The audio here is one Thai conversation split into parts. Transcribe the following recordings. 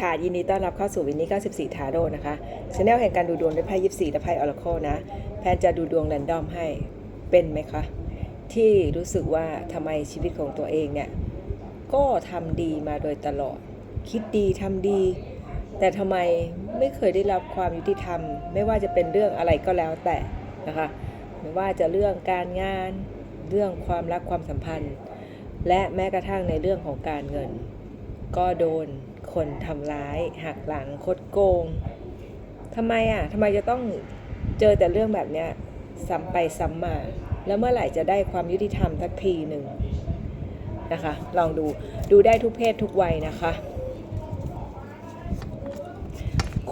ค่ะยินดีต้อนรับเข้าสู่วินนี่94 ทาโร่นะคะชแนลแห่งการดูดวงด้วยไพ่24และไพ่ออร์โคนะ แพนจะดูดวงแรนดอมให้เป็นไหมคะ ที่รู้สึกว่าทำไมชีวิตของตัวเองเนี่ย ก็ทำดีมาโดยตลอด คิดดีทำดี แต่ทำไมไม่เคยได้รับความยุติธรรม ไม่ว่าจะเป็นเรื่องอะไรก็แล้วแต่นะคะไม่ว่าจะเรื่องการงาน เรื่องความรักความสัมพันธ์ และแม้กระทั่งในเรื่องของการเงิน ก็โดน คนทำร้ายหักหลังคดโกงทำไมอะทำไมจะต้องเจอแต่เรื่องแบบเนี้ยซ้ำไปซ้ำมา แล้วเมื่อไหร่จะได้ความยุติธรรมสักทีหนึ่งนะคะ ลองดูดูได้ทุกเพศทุกวัยนะคะ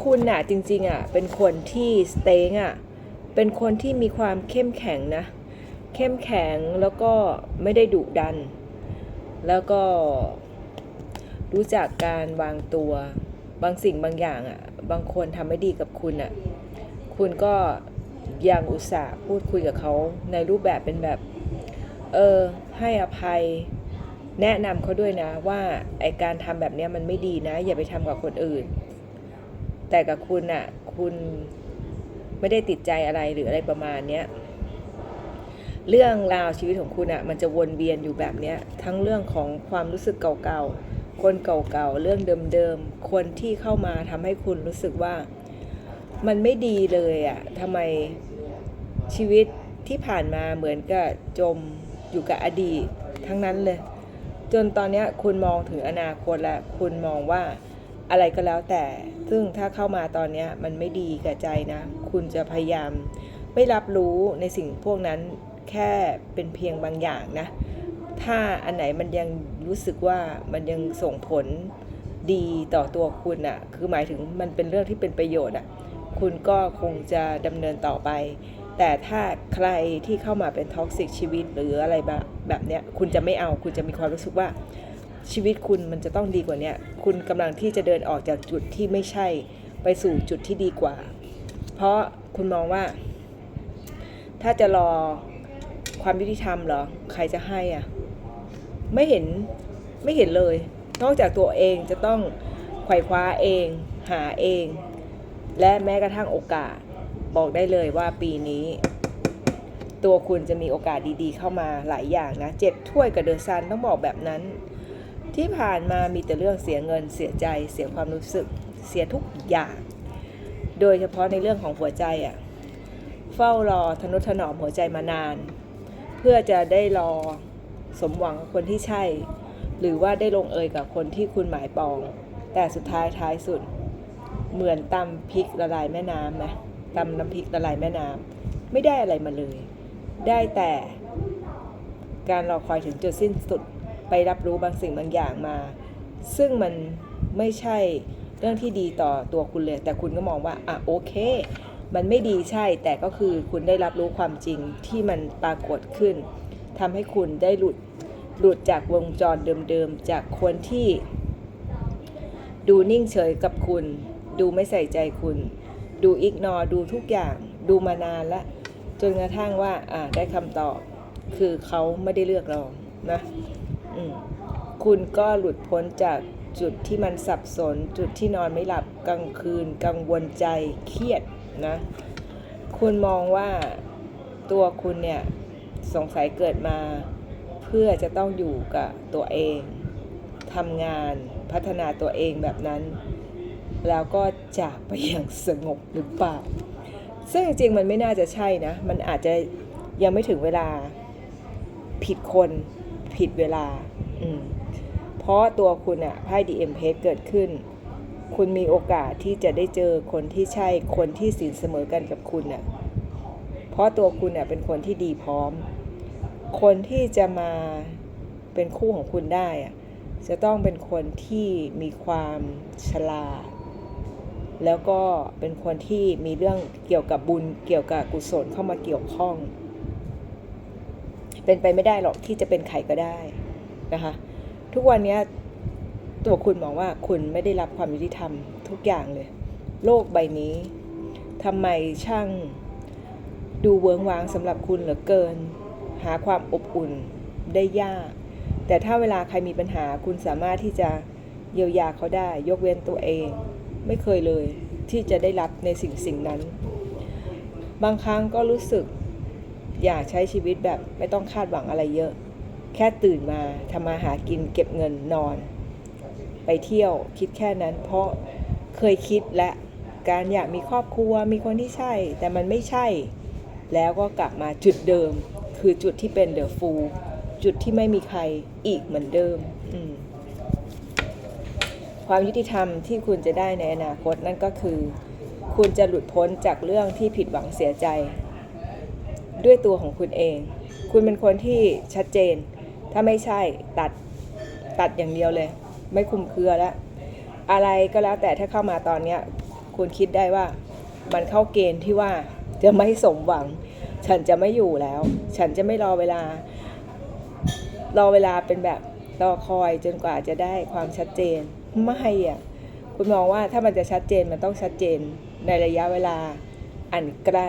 คุณอะจริงๆอะเป็นคนที่สเต็งอะเป็นคนที่มีความเข้มแข็งนะ เข้มแข็งแล้วก็ไม่ได้ดุดัน แล้วก็ รู้จักการวางตัว บางสิ่งบางอย่างอะ บางคนทำไม่ดีกับคุณอะ คุณก็ยังอุตส่าห์พูดคุยกับเขาในรูปแบบเป็นแบบ เออ ให้อภัย แนะนำเขาด้วยนะว่าไอการทำแบบนี้มันไม่ดีนะ อย่าไปทำกับคนอื่น แต่กับคุณอะ คุณไม่ได้ติดใจอะไรหรืออะไรประมาณเนี้ยเรื่องราวชีวิตของคุณอะ่ะมันจะวนเวียนอยู่แบบเนี้ยทั้งเรื่องของความรู้สึกเก่าๆ คนเก่าๆ เรื่องเดิมๆ คนที่เข้ามาทำให้คุณรู้สึกว่า มันไม่ดีเลยอะ่ะทำไมชีวิตที่ผ่านมาเหมือนกับจมอยู่กับอดีตทั้งนั้นเลย จนตอนนี้คุณมองถึงอนาคตแล้วคุณมองว่าอะไรก็แล้วแต่ ซึ่งถ้าเข้ามาตอนนี้มันไม่ดีกับใจนะ คุณจะพยายามไม่รับรู้ในสิ่งพวกนั้นแค่เป็นเพียงบางอย่างนะ ถ้าอันไหนมันยังรู้สึกว่ามันยังส่งผลดีต่อตัวคุณอะ่ะ คือหมายถึงมันเป็นเรื่องที่เป็นประโยชน์อะ่ะ คุณก็คงจะดำเนินต่อไป แต่ถ้าใครที่เข้ามาเป็นท็อกซิกชีวิตหรืออะไรแบบแบบเนี้ย คุณจะไม่เอา คุณจะมีความรู้สึกว่าชีวิตคุณมันจะต้องดีกว่านี้คุณกำลังที่จะเดินออกจากจุดที่ไม่ใช่ไปสู่จุดที่ดีกว่า เพราะคุณมองว่า ถ้าจะรอความยุติธรรมเหรอ ใครจะให้อะ ไม่เห็นไม่เห็นเลย นอกจากตัวเองจะต้องไขว่คว้าเอง หาเอง และแม้กระทั่งโอกาสบอกได้เลยว่าปีนี้ ตัวคุณจะมีโอกาสดีๆ เข้ามาหลายอย่างนะเจ็ดถ้วยกับเดอะซันต้องบอกแบบนั้น ที่ผ่านมามีแต่เรื่องเสียเงินเสียใจเสียความรู้สึกเสียทุกอย่าง โดยเฉพาะในเรื่องของหัวใจอะเฝ้ารอทนุถนอมหัวใจมานาน เพื่อจะได้รอ สมหวังคนที่ใช่ หรือว่าได้ลงเอยกับคนที่คุณหมายปอง แต่สุดท้ายท้ายสุด เหมือนตำพริกละลายแม่น้ำนะตำน้ำพริกละลายแม่น้ำไม่ได้อะไรมาเลย ได้แต่การรอคอยถึงจุดสิ้นสุดไปรับรู้บางสิ่งบางอย่างมา ซึ่งมันไม่ใช่เรื่องที่ดีต่อตัวคุณเลย แต่คุณก็มองว่าอะโอเค มันไม่ดีใช่แต่ก็คือคุณได้รับรู้ความจริงที่มันปรากฏขึ้น ทำให้คุณได้หลุดหลุดจากวงจรเดิมๆ จากคนที่ ดูนิ่งเฉยกับคุณ ดูไม่ใส่ใจคุณ ดูอิกนอดูทุกอย่าง ดูมานานล้วจนกระทั่งว่าอ่าได้คำตอบ คือเขาไม่ได้เลือกเรานะอืมคุณก็หลุดพ้นจากจุดที่มันสับสน จุดที่นอนไม่หลับกลางคืน กังวลใจเครียดนะ คุณมองว่าตัวคุณเนี่ย สงสัยเกิดมา เพื่อจะต้องอยู่กับตัวเองทำงานพัฒนาตัวเองแบบนั้น แล้วก็จากไปอย่างสงบหรือเปล่า ซึ่งจริงๆมันไม่น่าจะใช่นะ มันอาจจะยังไม่ถึงเวลาผิดคนผิดเวลา เพราะตัวคุณอะไพ่ดีเอ็มเพเกิดขึ้น คุณมีโอกาสที่จะได้เจอคนที่ใช่คนที่สินเสมอกันกับคุณอะเพราะตัวคุณอะเป็นคนที่ดีพร้อม คนที่จะมาเป็นคู่ของคุณได้อะจะต้องเป็นคนที่มีความฉลาด แล้วก็เป็นคนที่มีเรื่องเกี่ยวกับบุญเกี่ยวกับกุศลเข้ามาเกี่ยวข้อง เป็นไปไม่ได้หรอกที่จะเป็นใครก็ได้นะคะ ทุกวันนี้ตัวคุณมองว่าคุณไม่ได้รับความยุติธรรมทุกอย่างเลย โลกใบนี้ทำไมช่างดูเวิงวางสำหรับคุณเหลือเกิน หาความอบอุ่นได้ยาก แต่ถ้าเวลาใครมีปัญหาคุณสามารถที่จะเยียวยาเขาได้ ยกเว้นตัวเอง ไม่เคยเลยที่จะได้รับในสิ่งสิ่งนั้น บางครั้งก็รู้สึกอยากใช้ชีวิตแบบไม่ต้องคาดหวังอะไรเยอะ แค่ตื่นมาทำมาหากินเก็บเงินนอน ไปเที่ยวคิดแค่นั้น เพราะเคยคิดและการอยากมีครอบครัวมีคนที่ใช่ แต่มันไม่ใช่ แล้วก็กลับมาจุดเดิม คือจุดที่เป็นเดอะฟูลจุดที่ไม่มีใครอีกเหมือนเดิมมความยุติธรรมที่คุณจะได้ในอนาคตนั่นก็คือ คุณจะหลุดพ้นจากเรื่องที่ผิดหวังเสียใจ ด้วยตัวของคุณเอง คุณเป็นคนที่ชัดเจน ถ้าไม่ใช่ตัดตัดอย่างเดียวเลย ไม่คุมเครือแล้วอะไรก็แล้วแต่ถ้าเข้ามาตอนเนี้ย คุณคิดได้ว่ามันเข้าเกณฑ์ที่ว่าจะไม่สมหวัง ฉันจะไม่อยู่แล้ว ฉันจะไม่รอเวลา รอเวลาเป็นแบบรอคอยจนกว่าจะได้ความชัดเจน ไม่อะ คุณมองว่าถ้ามันจะชัดเจนมันต้องชัดเจนในระยะเวลาอันใกล้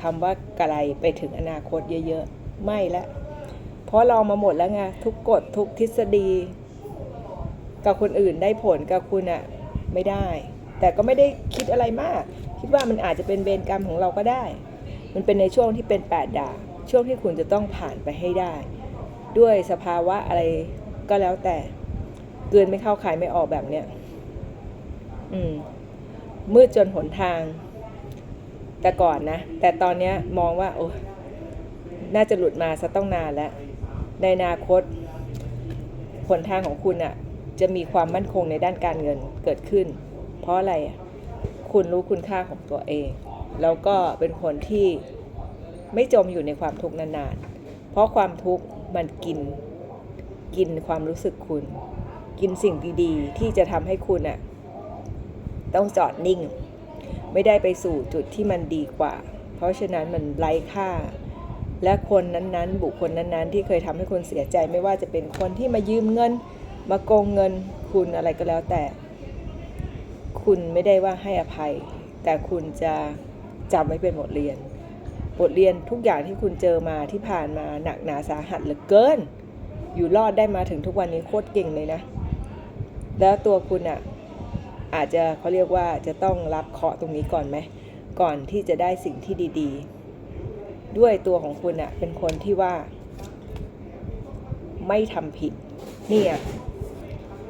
คำว่าไกลไปถึงอนาคตเยอะๆ ไม่ละ เพราะลองมาหมดแล้วไงทุกกฎทุกทฤษฎี กับคนอื่นได้ผลกับคุณอะไม่ได้ แต่ก็ไม่ได้คิดอะไรมาก คิดว่ามันอาจจะเป็นเบนกรรมของเราก็ได้ มันเป็นในช่วงที่เป็นแปดดาบช่วงที่คุณจะต้องผ่านไปให้ได้ ด้วยสภาวะอะไรก็แล้วแต่เกินไม่เข้าขายไม่ออกแบบเนี้ยอืม มืดจนหนทาง แต่ก่อนนะ แต่ตอนเนี้ยมองว่า โอ้น่าจะหลุดมาซะต้องนานแล้ว ในอนาคตหนทางของคุณอะจะมีความมั่นคงในด้านการเงินเกิดขึ้น เพราะอะไรอะคุณรู้คุณค่าของตัวเอง แล้วก็เป็นคนที่ไม่จมอยู่ในความทุกข์นานๆ เพราะความทุกข์มันกินกินความรู้สึกคุณ กินสิ่งดีๆ ที่จะทำให้คุณอะต้องจอดนิ่ง ไม่ได้ไปสู่จุดที่มันดีกว่า เพราะฉะนั้นมันไร้ค่า และคนนั้นๆ บุคคลนั้นๆ ที่เคยทำให้คุณเสียใจไม่ว่าจะเป็นคนที่มายืมเงิน มาโกงเงินคุณอะไรก็แล้วแต่ คุณไม่ได้ว่าให้อภัย แต่คุณจะ จำไว้เป็นบทเรียน บทเรียนทุกอย่างที่คุณเจอมาที่ผ่านมาหนักหนาสาหัสเหลือเกิน อยู่รอดได้มาถึงทุกวันนี้โคตรเก่งเลยนะ แล้วตัวคุณอะอาจจะเขาเรียกว่าจะต้องรับเคาะตรงนี้ก่อนไหมก่อนที่จะได้สิ่งที่ดี ๆ ด้วยตัวของคุณอะเป็นคนที่ว่า ไม่ทำผิดเนี่ย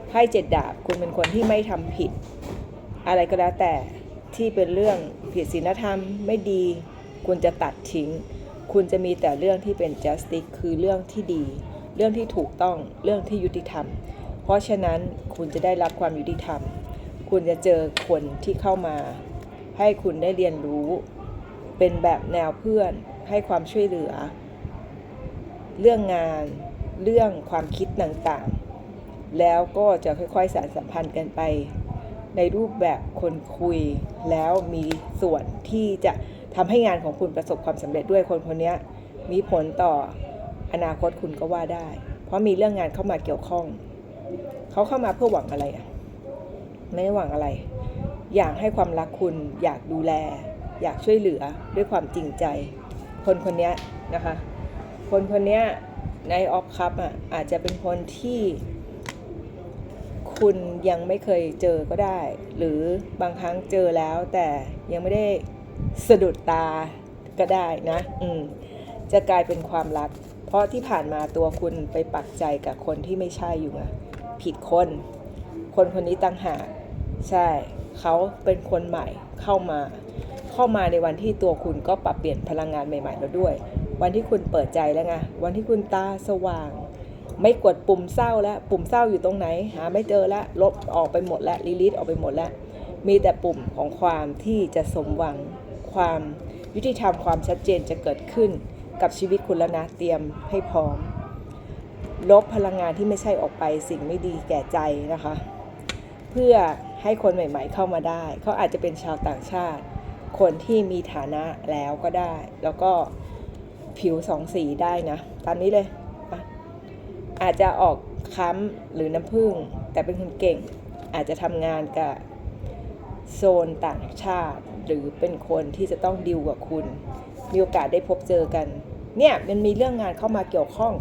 ไพ่เจ็ดดาบคุณเป็นคนที่ไม่ทำผิด อะไรก็แล้วแต่ ที่เป็นเรื่องผิดศีลธรรมไม่ดีคุณจะตัดทิ้ง คุณจะมีแต่เรื่องที่เป็น justice คือเรื่องที่ดี เรื่องที่ถูกต้องเรื่องที่ยุติธรรม เพราะฉะนั้นคุณจะได้รับความยุติธรรม คุณจะเจอคนที่เข้ามา ให้คุณได้เรียนรู้ เป็นแบบแนวเพื่อนให้ความช่วยเหลือ เรื่องงานเรื่องความคิดต่างๆ แล้วก็จะค่อยๆสานสัมพันธ์กันไป ในรูปแบบคนคุย แล้วมีส่วนที่จะทำให้งานของคุณประสบความสำเร็จด้วยคนคนนี้มีผลต่ออนาคตคุณก็ว่าได้ เพราะมีเรื่องงานเข้ามาเกี่ยวข้อง เขาเข้ามาเพื่อหวังอะไรอะไม่ได้หวังอะไร อยากให้ความรักคุณ อยากดูแล อยากช่วยเหลือด้วยความจริงใจ คนคนนี้นะคะ คนคนนี้ในออฟคัพอะอาจจะเป็นคนที่ คุณยังไม่เคยเจอก็ได้ หรือบางครั้งเจอแล้วแต่ยังไม่ได้สะดุดตาก็ได้นะ อืมจะกลายเป็นความรัก เพราะที่ผ่านมาตัวคุณไปปักใจกับคนที่ไม่ใช่อยู่อะผิดคน คนคนนี้ตั้งหากใช่ เขาเป็นคนใหม่เข้ามา เข้ามาในวันที่ตัวคุณก็ปรับเปลี่ยนพลังงานใหม่ๆแล้วด้วย วันที่คุณเปิดใจแล้วไงวันที่คุณตาสว่าง ไม่กดปุ่มเศร้าแล้ว ปุ่มเศร้าอยู่ตรงไหน หาไม่เจอแล้วลบออกไปหมดแล้วรีลิสออกไปหมดแล้ว มีแต่ปุ่มของความที่จะสมหวังความยุติธรรมความชัดเจนจะเกิดขึ้นกับชีวิตคุณแล้วนะเตรียมให้พร้อม ลบพลังงานที่ไม่ใช่ออกไปสิ่งไม่ดีแก่ใจนะคะ เพื่อให้คนใหม่ๆเข้ามาได้ เขาอาจจะเป็นชาวต่างชาติ คนที่มีฐานะแล้วก็ได้ แล้วก็ผิวสองสีได้นะ ตามนี้เลย อาจจะออกค้ำหรือน้ำผึ้งแต่เป็นคนเก่ง อาจจะทำงานกับโซนต่างชาติ หรือเป็นคนที่จะต้องดิวกับคุณ มีโอกาสได้พบเจอกัน เนี่ยมันมีเรื่องงานเข้ามาเกี่ยวข้อง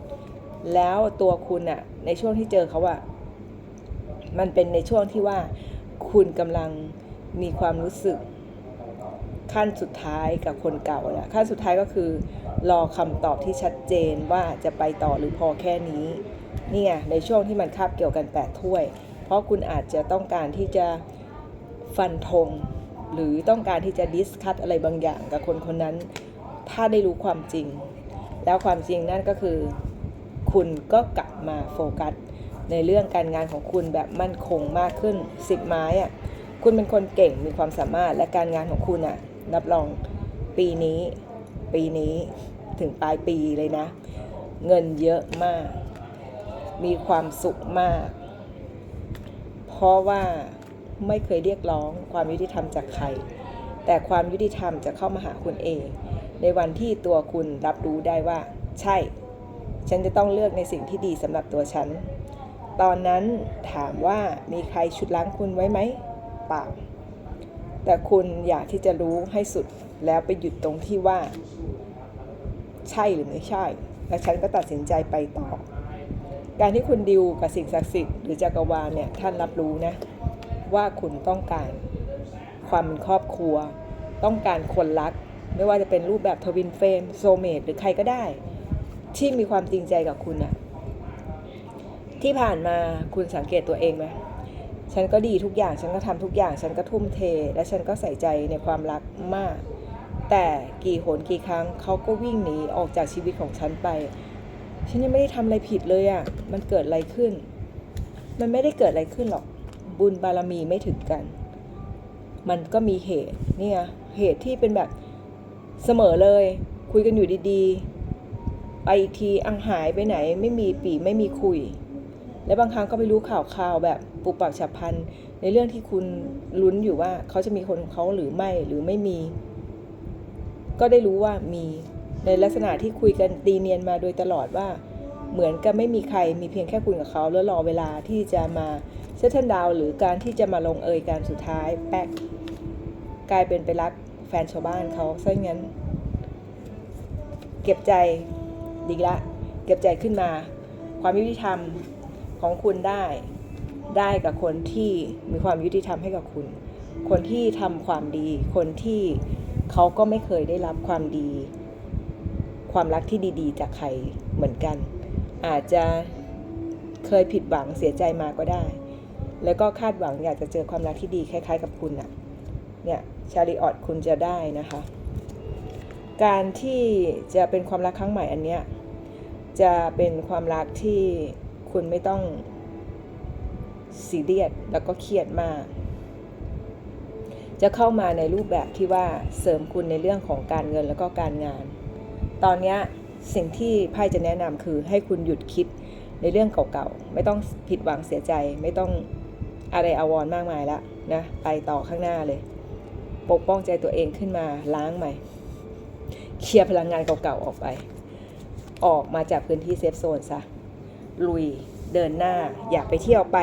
แล้วตัวคุณอะในช่วงที่เจอเขาอะมันเป็นในช่วงที่ว่าคุณกำลังมีความรู้สึก ขั้นสุดท้ายกับคนเก่าแหละขั้นสุดท้ายก็คือ รอคำตอบที่ชัดเจนว่าจะไปต่อหรือพอแค่นี้เนี่ยในช่วงที่มันคาบเกี่ยวกันแปดถ้วย เพราะคุณอาจจะต้องการที่จะฟันธงหรือต้องการที่จะดิสคัตอะไรบางอย่างกับคนคนนั้น ถ้าได้รู้ความจริง แล้วความจริงนั่นก็คือ คุณก็กลับมาโฟกัส ในเรื่องการงานของคุณแบบมั่นคงมากขึ้นสิบไม้อะคุณเป็นคนเก่งมีความสามารถและการงานของคุณอะ รับรองปีนี้ ปีนี้ถึงปลายปีเลยนะ เงินเยอะมาก มีความสุขมาก เพราะว่าไม่เคยเรียกร้องความยุติธรรมจากใคร แต่ความยุติธรรมจะเข้ามาหาคุณเอง ในวันที่ตัวคุณรับรู้ได้ว่า ใช่ ฉันจะต้องเลือกในสิ่งที่ดีสำหรับตัวฉัน ตอนนั้นถามว่ามีใครชุดล้างคุณไว้ไหมเปล่า แต่คุณอยากที่จะรู้ให้สุดแล้วไปหยุดตรงที่ว่า ใช่หรือไม่ใช่ และฉันก็ตัดสินใจไปต่อ การที่คุณดิวกับสิ่งศักดิ์สิทธิ์หรือจักรวาลเนี่ยท่านรับรู้นะ ว่าคุณต้องการความเป็นครอบครัว ต้องการคนรัก ไม่ว่าจะเป็นรูปแบบทวินเฟมโซเมตหรือใครก็ได้ ที่มีความจริงใจกับคุณอะที่ผ่านมาคุณสังเกตตัวเองไหม ฉันก็ดีทุกอย่าง ฉันก็ทำทุกอย่าง ฉันก็ทุ่มเท และฉันก็ใส่ใจในความรักมาก แต่กี่หนกี่ครั้งเขาก็วิ่งหนีออกจากชีวิตของฉันไป ฉันยังไม่ได้ทำอะไรผิดเลยอะ่ะ มันเกิดอะไรขึ้น มันไม่ได้เกิดอะไรขึ้นหรอก บุญบารมีไม่ถึงกัน มันก็มีเหตุ เนี่ย เหตุที่เป็นแบบเสมอเลย คุยกันอยู่ดีๆ ไปอีกทีอังหายไปไหน ไม่มีปีไม่มีคุย และบางครั้งก็ไปรู้ข่าวข่าวแบบปุบปับฉับพลันในเรื่องที่คุณลุ้นอยู่ว่าเขาจะมีคนของเขาหรือไม่หรือไม่มี ก็ได้รู้ว่ามีในลักษณะที่คุยกันตีเนียนมาโดยตลอดว่า เหมือนกับไม่มีใครมีเพียงแค่คุณกับเขา แล้วรอเวลาที่จะมาเซตเทิลดาวหรือการที่จะมาลงเอยการสุดท้ายแป๊กกลายเป็นไปรักแฟนชาวบ้านเขาซะงั้น เก็บใจดีละ เก็บใจขึ้นมา ความยุติธรรม ของคุณได้ได้กับคนที่มีความยุติธรรมให้กับคุณ คนที่ทำความดี คนที่เขาก็ไม่เคยได้รับความดี ความรักที่ดี ๆ จากใครเหมือนกัน อาจจะเคยผิดหวังเสียใจมาก็ได้ แล้วก็คาดหวังอยากจะเจอความรักที่ดีคล้าย ๆ กับคุณอะเนี่ยชาลีออดคุณจะได้นะคะ การที่จะเป็นความรักครั้งใหม่อันเนี้ยจะเป็นความรักที่ คุณไม่ต้องซีเรียสแล้วก็เครียดมาก จะเข้ามาในรูปแบบที่ว่าเสริมคุณในเรื่องของการเงินแล้วก็การงาน ตอนนี้สิ่งที่ไพ่จะแนะนำคือให้คุณหยุดคิดในเรื่องเก่าๆ ไม่ต้องผิดหวังเสียใจ ไม่ต้องอะไรอาวร์มากมายละนะ ไปต่อข้างหน้าเลย ปกป้องใจตัวเองขึ้นมาล้างใหม่ เคลียร์พลังงานเก่าๆออกไป ออกมาจากพื้นที่เซฟโซนซะ ลุยเดินหน้า อยากไปเที่ยวไป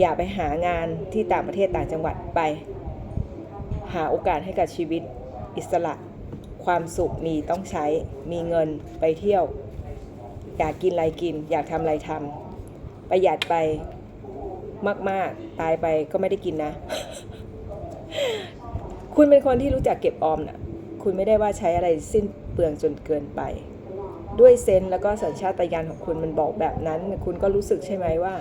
อยากไปหางานที่ต่างประเทศต่างจังหวัดไป หาโอกาสให้กับชีวิตอิสระ ความสุขมีต้องใช้มีเงินไปเที่ยว อยากกินอะไรกิน อยากทำอะไรทำประหยัดไปมาก ๆ ตายไปก็ไม่ได้กินนะ คุณเป็นคนที่รู้จักเก็บออมน่ะ คุณไม่ได้ว่าใช้อะไรสิ้นเปลืองจนเกินไป ด้วยเซนส์แล้วก็สัญชาตญาณของคุณมันบอกแบบนั้น คุณก็รู้สึกใช่ไหมว่า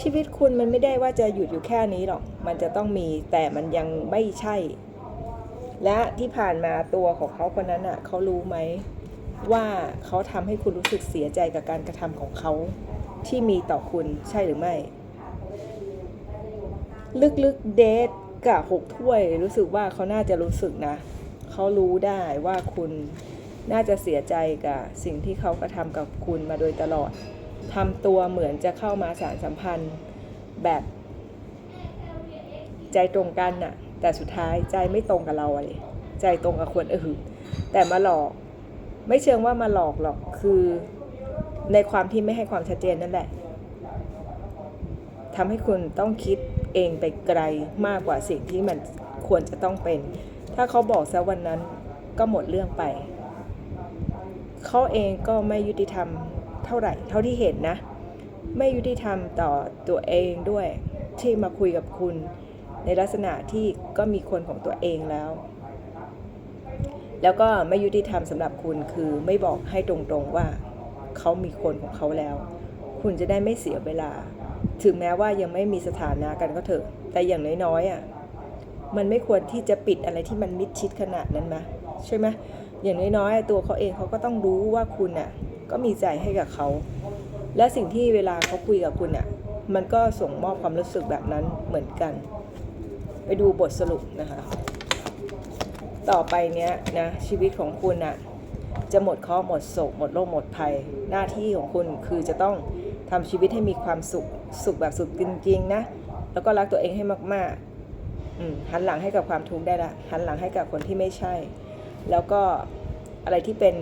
ชีวิตคุณมันไม่ได้ว่าจะหยุดอยู่แค่นี้หรอก มันจะต้องมีแต่มันยังไม่ใช่ และที่ผ่านมาตัวของเขาคนนั้นอะเขารู้ไหมว่าเขาทำให้คุณรู้สึกเสียใจกับการกระทำของเขาที่มีต่อคุณใช่หรือไม่ ลึกๆเดทกับหกถ้วยรู้สึกว่าเขาน่าจะรู้สึกนะ เขารู้ได้ว่าคุณ น่าจะเสียใจกับสิ่งที่เขากระทำกับคุณมาโดยตลอดทำตัวเหมือนจะเข้ามาสารสัมพันธ์แบบใจตรงกันน่ะ แต่สุดท้ายใจไม่ตรงกับเราอะเลยใจตรงกับคนอื่นแต่มาหลอก ไม่เชิงว่ามาหลอกหรอกคือในความที่ไม่ให้ความชัดเจนนั่นแหละทำให้คุณต้องคิดเองไปไกลมากกว่าสิ่งที่มันควรจะต้องเป็น ถ้าเขาบอกซะวันนั้นก็หมดเรื่องไป เขาเองก็ไม่ยุติธรรมเท่าไหร่ เท่าที่เห็นนะ ไม่ยุติธรรมต่อตัวเองด้วย ที่มาคุยกับคุณ ในลักษณะที่ก็มีคนของตัวเองแล้ว แล้วก็ไม่ยุติธรรมสำหรับคุณคือไม่บอกให้ตรงๆว่าเขามีคนของเขาแล้ว คุณจะได้ไม่เสียเวลา ถึงแม้ว่ายังไม่มีสถานะกันก็เถอะ แต่อย่างน้อยๆอะมันไม่ควรที่จะปิดอะไรที่มันมิดชิดขนาดนั้นนะใช่ไหม อย่างน้อยๆตัวเขาเองเขาก็ต้องรู้ว่าคุณอะก็มีใจให้กับเขา และสิ่งที่เวลาเขาคุยกับคุณอะมันก็ส่งมอบความรู้สึกแบบนั้นเหมือนกัน ไปดูบทสรุปนะคะ ต่อไปเนี้ยนะชีวิตของคุณอะจะหมดเคราะห์หมดโศกหมดโรคหมดภัย หน้าที่ของคุณคือจะต้องทำชีวิตให้มีความสุขสุขแบบสุดจริงๆนะแล้วก็รักตัวเองให้มากๆหันหลังให้กับความทุกข์ได้ละหันหลังให้กับคนที่ไม่ใช่ แล้วก็อะไรที่เป็น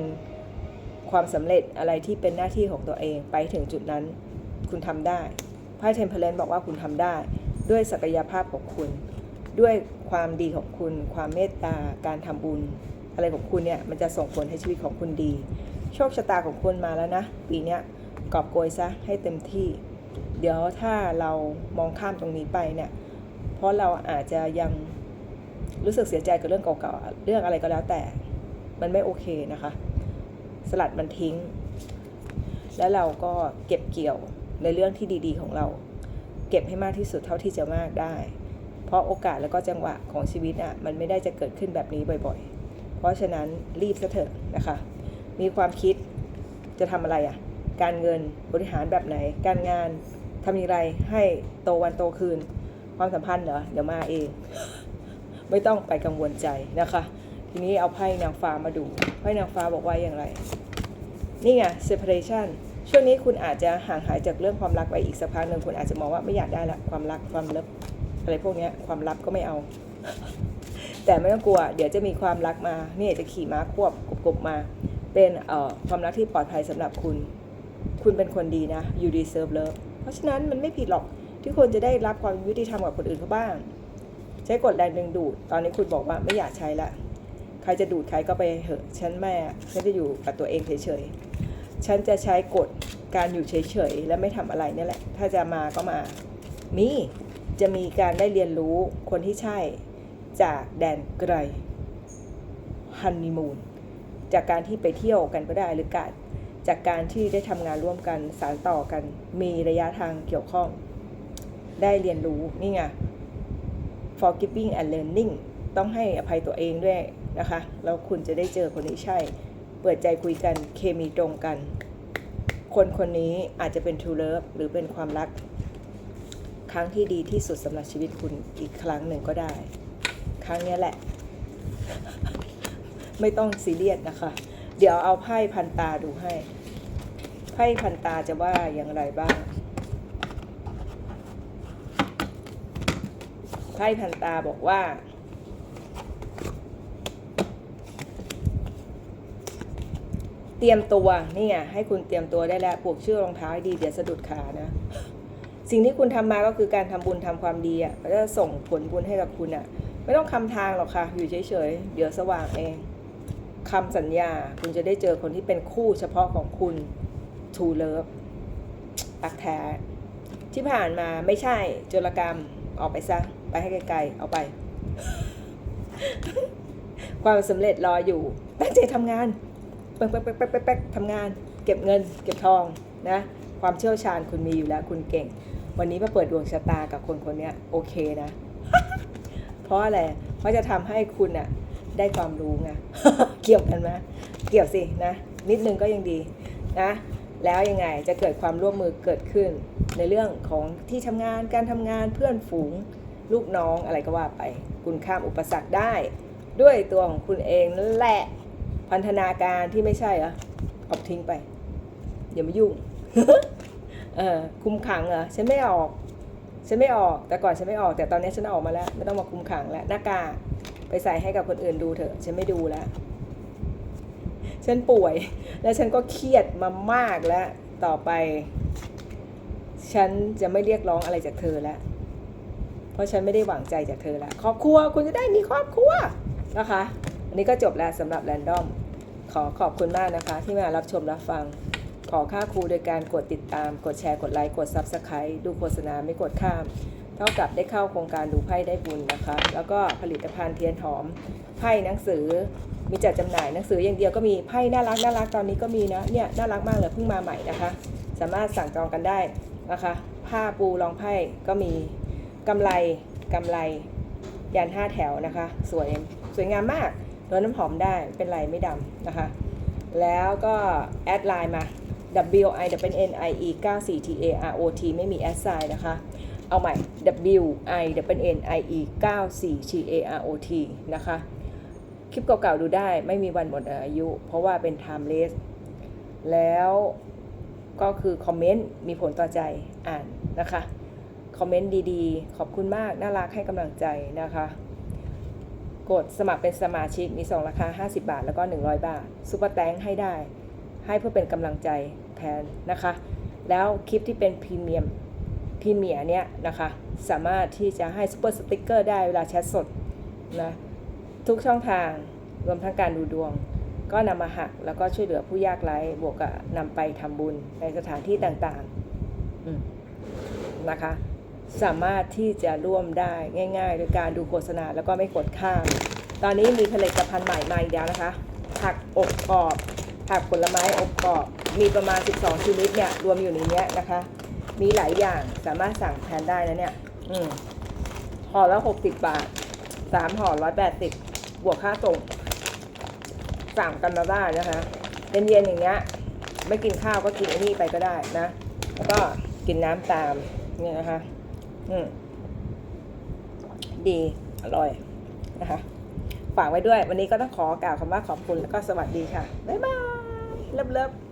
ความสำเร็จอะไรที่เป็นหน้าที่ของตัวเองไปถึงจุดนั้นคุณทำได้ไพ่เทมเพลนบอกว่าคุณทำได้ ด้วยศักยภาพของคุณ ด้วยความดีของคุณ ความเมตตาการทำบุญ อะไรของคุณเนี่ยมันจะส่งผลให้ชีวิตของคุณดี โชคชะตาของคุณมาแล้วนะ ปีนี้กอบโกยซะให้เต็มที่ เดี๋ยวถ้าเรามองข้ามตรงนี้ไปเนี่ยเพราะเราอาจจะยัง รู้สึกเสียใจกับเรื่องเก่าๆ เรื่องอะไรก็แล้วแต่ มันไม่โอเคนะคะ สลัดมันทิ้ง แล้วเราก็เก็บเกี่ยวในเรื่องที่ดีๆ ของเรา เก็บให้มากที่สุดเท่าที่จะมากได้ เพราะโอกาสแล้วก็จังหวะของชีวิตอะมันไม่ได้จะเกิดขึ้นแบบนี้บ่อยๆ เพราะฉะนั้นรีบซะเถอะนะคะ มีความคิดจะทำอะไรอะ การเงินบริหารแบบไหน การงานทำอย่างไรให้โตวันโตคืน ความสัมพันธ์เหรอเดี๋ยวมาเอง ไม่ต้องไปกังวลใจนะคะ ทีนี้เอาไพ่นางฟ้ามาดูไพ่นางฟ้าบอกว่าอย่างไร นี่ไง separation ช่วงนี้คุณอาจจะห่างหายจากเรื่องความรักไปอีกสักพักหนึ่งคุณอาจจะมองว่าไม่อยากได้ละความรักความลับอะไรพวกนี้ความลับก็ไม่เอา แต่ไม่ต้องกลัว เดี๋ยวจะมีความรักมาเนี่ยจะขี่ม้าควบกบมา เป็นเอ่อความรักที่ปลอดภัยสำหรับคุณ คุณเป็นคนดีนะ you deserve love เพราะฉะนั้นมันไม่ผิดหรอกที่คุณจะได้รับความยุติธรรมกับคนอื่นเขาบ้าง ใช้กฎแรงดึงดูด ตอนนี้คุณบอกว่าไม่อยากใช้ละ ใครจะดูดใครก็ไปเหอะ ฉันแม่ฉันจะอยู่กับตัวเองเฉยๆ ฉันจะใช้กฎการอยู่เฉยๆ และไม่ทำอะไรนี่แหละ ถ้าจะมาก็มา มีจะมีการได้เรียนรู้คนที่ใช่จากแดนไกลฮันนีมูนจากการที่ไปเที่ยวกันก็ได้หรือการจากการที่ได้ทำงานร่วมกันสารต่อกัน มีระยะทางเกี่ยวข้อง ได้เรียนรู้นี่ไง forgiving and learning ต้องให้อภัยตัวเองด้วยนะคะ แล้วคุณจะได้เจอคนที่ใช่ เปิดใจคุยกัน เคมีตรงกัน คนคนนี้อาจจะเป็น true love หรือเป็นความรัก ครั้งที่ดีที่สุดสำหรับชีวิตคุณอีกครั้งหนึ่งก็ได้ ครั้งนี้แหละ ไม่ต้องซีเรียสนะคะ เดี๋ยวเอาไพ่พันตาดูให้ ไพ่พันตาจะว่าอย่างไรบ้าง ไพ่พันตาบอกว่า เตรียมตัวนี่ไงให้คุณเตรียมตัวได้แล้วปลูกเชือกรองเท้าให้ดีเดี๋ยวสะดุดขานะ สิ่งที่คุณทำมาก็คือการทำบุญทำความดีอะก็จะส่งผลบุญให้กับคุณอะ ไม่ต้องคำทางหรอกค่ะ อยู่เฉยๆ เดี๋ยวสว่างเองคำสัญญาคุณจะได้เจอคนที่เป็นคู่เฉพาะของคุณ True Love รักแท้ที่ผ่านมาไม่ใช่โจรกรรมออกไปซะ ไปให้ไกลๆ เอาไป ความสำเร็จรออยู่ ตั้งใจทำงานแป๊กแป๊กแป๊กแป๊กแป๊กแป๊กทำงาน เก็บเงิน เก็บทองนะ ความเชี่ยวชาญคุณมีอยู่แล้ว คุณเก่ง วันนี้มาเปิดดวงชะตากับคนคนนี้โอเคนะ เพราะอะไร เพราะจะทำให้คุณอะได้ความรู้ไง เกี่ยวกันไหมเกี่ยวสินะ นิดนึงก็ยังดีนะ แล้วยังไงจะเกิดความร่วมมือเกิดขึ้นในเรื่องของที่ทำงานการทำงานเพื่อนฝูง ลูกน้องอะไรก็ว่าไป คุณข้ามอุปสรรคได้ ด้วยตัวของคุณเองนั่นแหละพันธนาการที่ไม่ใช่เหรอเอาทิ้งไป อย่ามายุ่งเออคุมขังเหรอฉันไม่ออกฉันไม่ออกแต่ก่อนฉันไม่ออก แต่ตอนนี้ฉันออกมาแล้ว ไม่ต้องมาคุมขังแล้วหน้ากากไปใส่ให้กับคนอื่นดูเถอะ ฉันไม่ดูแล้ว ฉันป่วย และฉันก็เครียดมามากแล้ว ต่อไป ฉันจะไม่เรียกร้องอะไรจากเธอแล้ว ราะฉันไม่ได้หวังใจจากเธอแล้วครอบครัวคุณจะได้มีครอบครัวนะคะ อันนี้ก็จบแล้วสำหรับแรนดอมขอขอบคุณมากนะคะ ที่มารับชมรับฟัง ขอค่าครูโดยการกดติดตาม กดแชร์กดไลค์กด Subscribe ดูโฆษณาไม่กดข้าม เท่ากับได้เข้าโครงการดูไพ่ได้บุญนะคะ แล้วก็ผลิตภัณฑ์เทียนหอมไพ่หนังสือมีจัดจำหน่ายหนังสืออย่างเดียวก็มีไพ่น่ารักน่ารักตอนนี้ก็มีนะเนี่ยน่ารักมากเลยเพิ่งมาใหม่นะคะ สามารถสั่งจองกันได้นะคะ ผ้าปูรองไพ่ก็มี กำไรกำไรยันห้าแถวนะคะ สวยสวยงามมากรดน้ำหอมได้เป็นไรไม่ดำนะคะ แล้วก็แอดไลน์มา W I W N I E 94 T A R O T ไม่มีแอดไซน์นะคะ เอาใหม่ W I W N I E 94 T A R O T นะคะ คลิปเก่าๆดูได้ไม่มีวันหมดอายุ เพราะว่าเป็น timeless แล้วก็คือคอมเมนต์มีผลต่อใจอ่านนะคะ คอมเมนต์ดีๆ ขอบคุณมาก น่ารักให้กำลังใจนะคะ กดสมัครเป็นสมาชิกมี 2 ราคา 50 บาท แล้วก็ 100 บาทซุปเปอร์แตงให้ได้ ให้เพื่อเป็นกำลังใจแทนนะคะ แล้วคลิปที่เป็นพรีเมียมพรีเมียเนี่ยนะคะ สามารถที่จะให้ซุปเปอร์สติกเกอร์ได้เวลาแชทสดนะทุกช่องทางรวมทั้งการดูดวง ก็นำมาหักแล้วก็ช่วยเหลือผู้ยากไร้บวกกับนำไปทำบุญในสถานที่ต่างๆนะคะ สามารถที่จะร่วมได้ง่ายๆโดยการดูโฆษณาแล้วก็ไม่กดข้าม ตอนนี้มีผลิตภัณฑ์ใหม่มาอีกแล้วนะคะ ผักอบกรอบ ผักผลไม้อบกรอบ มีประมาณ 12 ชนิดเนี่ยรวมอยู่ในนี้นะคะ มีหลายอย่างสามารถสั่งแทนได้นะเนี่ยอืมห่อละ 60 บาท 3ห่อ180 บวกค่าส่งสั่งกันมาได้นะคะเย็นๆอย่างเงี้ยไม่กินข้าวก็กินไอ้นี่ไปก็ได้นะ แล้วก็กินน้ำตามเนี่ยนะคะ อืมดี อร่อย นะคะ ฝากไว้ด้วย วันนี้ก็ต้องขอกล่าวคำว่าขอบคุณแล้วก็สวัสดีค่ะ บ๊ายบาย เลิฟๆ